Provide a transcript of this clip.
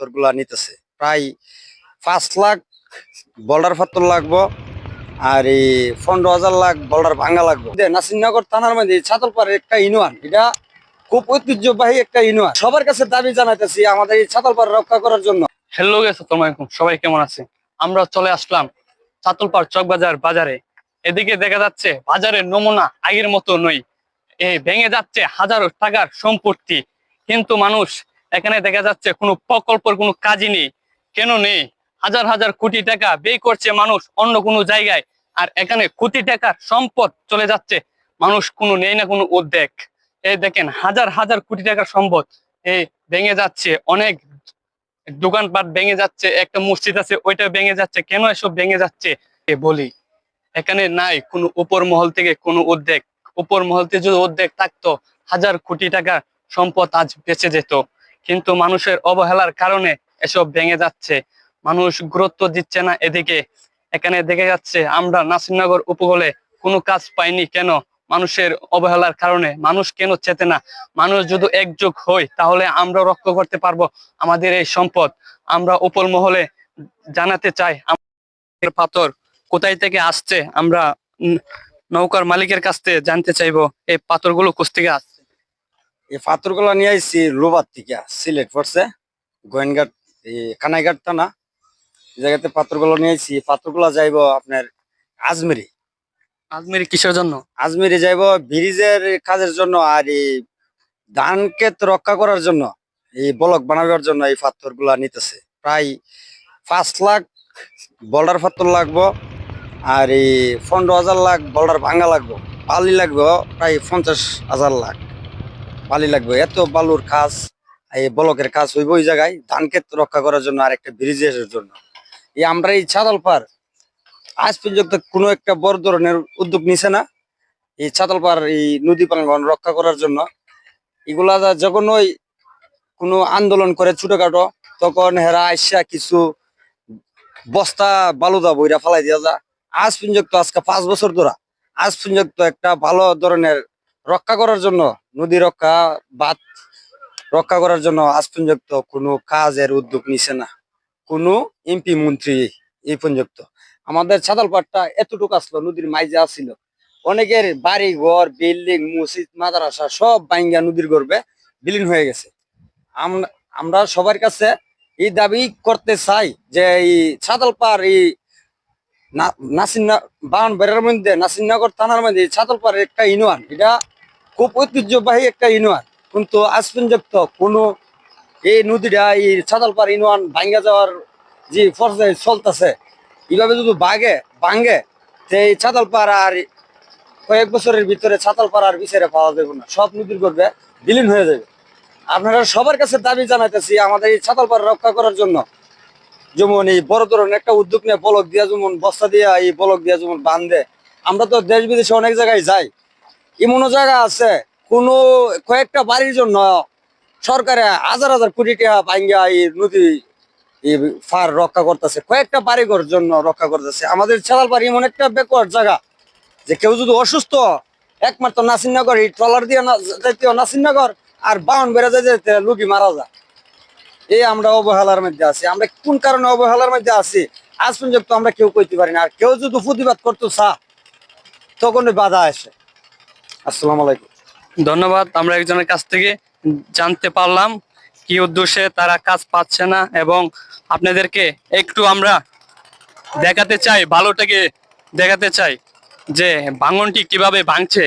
পাথরগুলা নিতেছে। প্রায় পাঁচ লাখ বর্ডার পাথর লাগবো আর এই পনেরো হাজার লাখ বর্ডার ভাঙা লাগবো। দে, নাসিরনগর থানার মধ্যে ছাতলপাড়ের একটা ইউনিয়ন এটা খুব ঐতিহ্যবাহী একটা ইউনিয়ন। সবার কাছে দাবি জানাইতেছি আমাদের এই ছাতলপাড় রক্ষা করার জন্য। হ্যালো গেছে আলাইকুম। সবাই কেমন আছে আমরা চলে আসলাম চাতুলপাড় চকবাজার বাজারে এদিকে দেখা যাচ্ছে বাজারের নমুনা আগের মতো নই এই ভেঙে যাচ্ছে হাজারো টাকার সম্পত্তি। কিন্তু মানুষ এখানে দেখা যাচ্ছে কোনো প্রকল্পের কোনো কাজই নেই। কেন নেই? হাজার হাজার কোটি টাকা ব্যয় করছে মানুষ অন্য কোনো জায়গায়। আর এখানে কোটি টাকার সম্পদ চলে যাচ্ছে। মানুষ কোনো নেই না কোনো উদ্বেগ এই দেখেন, হাজার হাজার কোটি টাকার সম্পদ। এই ভেঙে যাচ্ছে অনেক দোকানপাট ভেঙে যাচ্ছে, একটা মসজিদ আছে, ওইটা ভেঙে যাচ্ছে। কেন এসব ভেঙে যাচ্ছে? এ বলি, এখানে নাই কোনো উপর মহল থেকে কোনো উদ্বেগ উপর মহল থেকে যদি উদ্বেগ থাকতো, হাজার কোটি টাকা সম্পদ আজ বেঁচে যেত। কিন্তু মানুষের অবহেলার কারণে এসব ভেঙে যাচ্ছে। মানুষ গুরুত্ব দিচ্ছে না এদিকে। এখানে দেখে যাচ্ছে আমরা নাসিরনগর উপকূলে কোনো কাজ পাইনি কেন? মানুষের অবহেলার কারণে মানুষ কেন চেতে না? মানুষ যদি একযোগ হই, তাহলে আমরা রক্ষা করতে পারব আমাদের এই সম্পদ। আমরা উপর মহলে জানাতে চাই, আমাদের পাথর কোথায় থেকে আসছে? আমরা নৌকার মালিকের কাছ থেকে জানতে চাইব, এই পাথরগুলো কোথ থেকে আসছে? এই পাথরগুলা নিয়ে আইসি লোবার থেকে সিলেট পড়ছে গোয়েনঘাট এই কানাইঘাট থানা জায়গাতে পাথরগুলো নিয়ে আইসি পাথরগুলা যাইব আপনার আজমেরি। আজমেরি কিসের জন্য? আজমিরে যাইব ব্রিজের কাজের জন্য আর এই ধান ক্ষেত রক্ষা করার জন্য এই ব্লক বানাবার জন্য এই পাথরগুলা নিতেছে। প্রায় পাঁচ লাখ বর্ডার পাথর লাগবো আর এই পনেরো হাজার লাখ বর্ডার ভাঙা লাগবো বালি লাগবে প্রায় পঞ্চাশ হাজার লাখ। বালি লাগবে। এত বালুর কাজ, এই ব্লকের কাজ হইব ওই জায়গায়, ধান ক্ষেত রক্ষা করার জন্য আর একটা ব্রিজের জন্য। এই আমরা এই ছাদল পার আজ পর্যন্ত কোনো একটা বড় ধরনের উদ্যোগ নিছে না। এই ছাতলপাড় এই নদী প্রাঙ্গন রক্ষা করার জন্য। এগুলা যখন ওই কোনো আন্দোলন করে ছোটখাটো, তখন হেরা আইসা কিছু বস্তা বালুদা বইরা ফালাই দিয়া যা। আজ পর্যন্ত, আজকে পাঁচ বছর ধরা, আজ পর্যন্ত একটা ভালো ধরনের রক্ষা করার জন্য, নদী রক্ষা বাদ রক্ষা করার জন্য আজ পর্যন্ত কোনো কাজের উদ্যোগ নিছে না। কোনো এমপি মন্ত্রী এই পর্যন্ত। আমাদের ছাতালপাটটা এতটুকু আসলো, নদীর মাইজে আসছিল অনেকের বাড়ি ঘর, বিল্ডিং, মসজিদ, মাদ্রাসা সব বাইঙ্গা নদীর গর্বে বিলীন হয়ে গেছে। আমরা সবার কাছে এই দাবি করতে চাই যে এই ছাতালপাড় এই না- নাসিরনা বাউন বেড়ার মধ্যে, নাসিরনগর থানার মধ্যে ছাতালপাড়ের একটা ইউনিয়ন, এটা খুব ঐতিহ্যবাহী একটা ইউনিয়ন। কিন্তু আজ পর্যন্ত কোনো এই নদীটা, এই ছাতালপাড় ইউনিয়ন ভাঙ্গা যাওয়ার যে পর্যায়ে চলতেছে এইভাবে যদি বাগে ভাঙ্গে, তো এই ছাতালপাড়া আর কয়েক বছরের ভিতরে ছাতালপাড়া আর বিচারে পাওয়া যাবে না। সব নদীর গর্বে বিলীন হয়ে যাবে। আপনারা সবার কাছে দাবি জানাইতেছি, আমাদের এই ছাতালপাড়া রক্ষা করার জন্য যেমন এই বড় ধরনের একটা উদ্যোগ নিয়ে বলক দিয়া যেমন বস্তা দিয়া, এই বলক দিয়া যেমন বান্ধে আমরা তো দেশ বিদেশে অনেক জায়গায় যাই। এমনও জায়গা আছে, কোনো কয়েকটা বাড়ির জন্য সরকারে হাজার হাজার কোটি টাকা পাইঙ্গা এই নদী ফার রক্ষা করতেছে, কয়েকটা বাড়িঘর জন্য রক্ষা করতেছে। আমাদের ছেলালপাড়ি এমন একটা বেকওয়ার্ড জায়গা যে কেউ যদি অসুস্থ, একমাত্র নাসিরনগর, এই ট্রলার দিয়ে যাইতেও নাসিরনগর আর বাউন বেড়ে যেতে লুকি মারা যায়। এই আমরা অবহেলার মধ্যে আছি। আমরা কোন কারণে অবহেলার মধ্যে আছি? আজ পর্যন্ত আমরা কেউ কইতে পারি না। আর কেউ যদি প্রতিবাদ করতো চা তখন বাধা আসে। আসসালামু আলাইকুম। ধন্যবাদ, আমরা একজনের কাছ থেকে জানতে পারলাম কি উদ্দেশ্যে তারা কাজ পাচ্ছে না এবং আপনাদেরকে একটু আমরা দেখাতে চাই, ভালোটাকে দেখাতে চাই যে ভাঙনটি কীভাবে ভাঙছে।